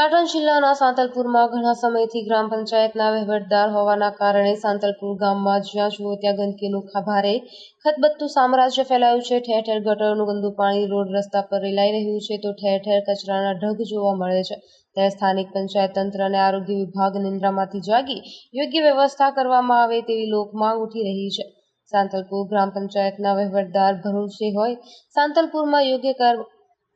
પાટણ જિલ્લાના સાંતલપુરમાં ઘણા સમયથી ગ્રામ પંચાયતના વહીવટદાર હોવાના કારણે સાંતલપુર ગામમાં જ્યાં જુઓ ત્યાં ગંદકીનું ખભારે ખતબત્તું સામ્રાજ્ય ફેલાયું છે. ઠેર ઠેર ગટરનું ગંદુ પાણી રોડ રસ્તા પર રેલાઈ રહ્યું છે તો ઠેર ઠેર કચરાના ઢગ જોવા મળે છે. ત્યારે સ્થાનિક પંચાયત તંત્ર અને આરોગ્ય વિભાગ નિંદ્રામાંથી જાગી યોગ્ય વ્યવસ્થા કરવામાં આવે તેવી લોકમાંગ ઉઠી રહી છે. સાંતલપુર ગ્રામ પંચાયતના વહીવટદાર ભરોસે હોય, સાંતલપુરમાં યોગ્ય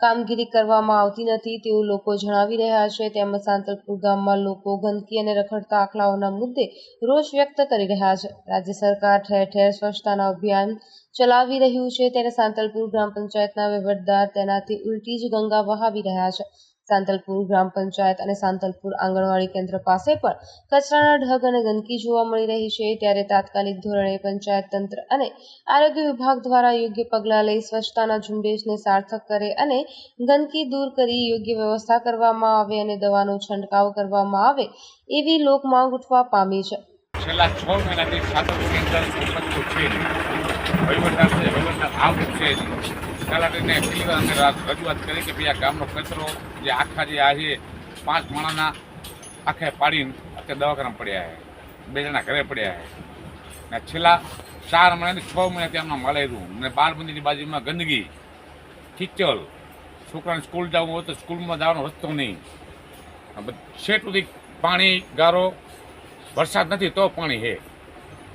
કામગીરી કરવામાં આવતી નથી તેવું લોકો જણાવી રહ્યા છે. તેમજ સાંતલપુર ગામમાં લોકો ગંદકી અને રખડતા આખલાઓના મુદ્દે રોષ વ્યક્ત કરી રહ્યા છે. રાજ્ય સરકાર ઠેર ઠેર સ્વચ્છતાના અભિયાન ચલાવી રહ્યું છે. ત્યારે સાંતલપુર ગ્રામ પંચાયતના વહીવટદાર તેનાથી ઉલટી જ ગંગા વહાવી રહ્યા છે. સાંતલપુર ગ્રામ પંચાયત અને સાંતલપુર આંગણવાડી કેન્દ્ર પાસે પણ કચરાના ઢગ અને ગંદકી જોવા મળી રહી છે. ત્યારે તાત્કાલિક ધોરણે પંચાયત તંત્ર અને આરોગ્ય વિભાગ દ્વારા યોગ્ય પગલાં લઈ સ્વચ્છતાના ઝુંબેશને સાર્થક કરે અને ગંદકી દૂર કરી યોગ્ય વ્યવસ્થા કરવામાં આવે અને દવાનો છંટકાવ કરવામાં આવે એવી લોક માંગ ઉઠવા પામી છે. છેલ્લા છ મહિનાથી સાતમની કેન્દ્ર છે તલાટીને કેટલી વાર રજૂઆત કરી કે ભાઈ આ ગામનો કચરો જે આખા જે આ છે, પાંચ માણાના આખે પાડીને અત્યારે દવાખાના પડ્યા છે. બે જણા ઘરે પડ્યા છે. ને છેલ્લા ચાર મહિનાથી છ મહિનાથી આમના મળેલું ને બાર મંદિરની બાજુમાં ગંદકી. ખીચલ છોકરાને સ્કૂલ જવું હોય તો સ્કૂલમાં જવાનો રસ્તો નહીં. છેટ સુધી પાણી, ગારો, વરસાદ નથી તો પાણી છે.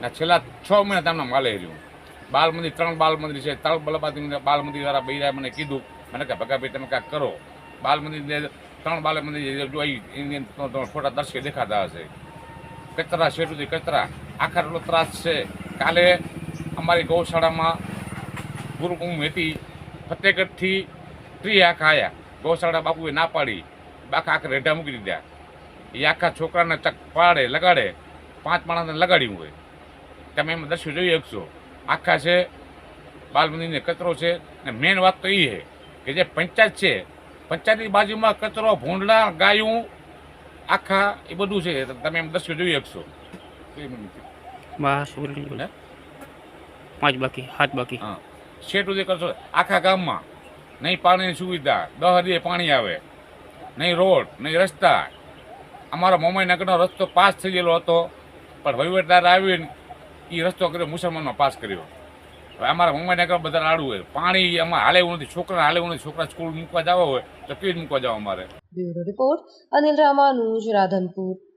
ને છેલ્લા છ મહિના તમને મળે રહ્યું બાલ મંદિર ત્રણ બાલ મંદિર છે. ત્રણ બલબાદી બાલ મંદિર દ્વારા બૈરાએ મને કીધું. મને કે ભગાભાઈ તમે કાંઈક કરો. બાલ મંદિર ત્રણ બાલ મંદિર જોઈ એની ફોટા દર્શકે દેખાતા હશે. કચરા શેઠુથી કચરા. આખા એટલો ત્રાસ છે. કાલે અમારી ગૌશાળામાં ગુરુકુંભ હતી. ફતેગઢથી ત્રી આખા આવ્યા ગૌશાળા બાપુએ ના પાડી. બાકા આખા રેઢા મૂકી દીધા. એ આખા છોકરાને ચક પાડે લગાડે. પાંચ માણસને લગાડ્યું હોય. તમે એમાં દર્શ્ય જોઈ શકશો. આખા છે બાલ મંદિરને કચરો છે. ને મેઇન વાત તો એ છે કે જે પંચાયત છે પંચાયતની બાજુમાં કચરો ભૂંડલા ગાયું આખા એ બધું છે. તમે એમ દર્શન જોઈ શકશો. બસ? પાંચ બાકી હાથ બાકી. હા. શેઠ સુધી કરશો આખા ગામમાં નહીં પાણીની સુવિધા દહ હદીએ પાણી આવે. નહીં રોડ નહીં રસ્તા. અમારો મોમાઈ નગરનો રસ્તો પાસ થઈ ગયેલો હતો. પણ વહીવટદાર આવીને એ રસ્તો કર્યો, મુસલમાનનો પાસ કર્યો. હવે અમારા મોમાઈનગર બધા આડું હોય. પાણી અમારે હાલે એવું નથી. છોકરા હાલે એવું નથી. છોકરા સ્કૂલ મૂકવા જવા હોય તો રીતે મૂકવા જવા અમારે? Bureau report Anil Ramanuj, Radhanpur.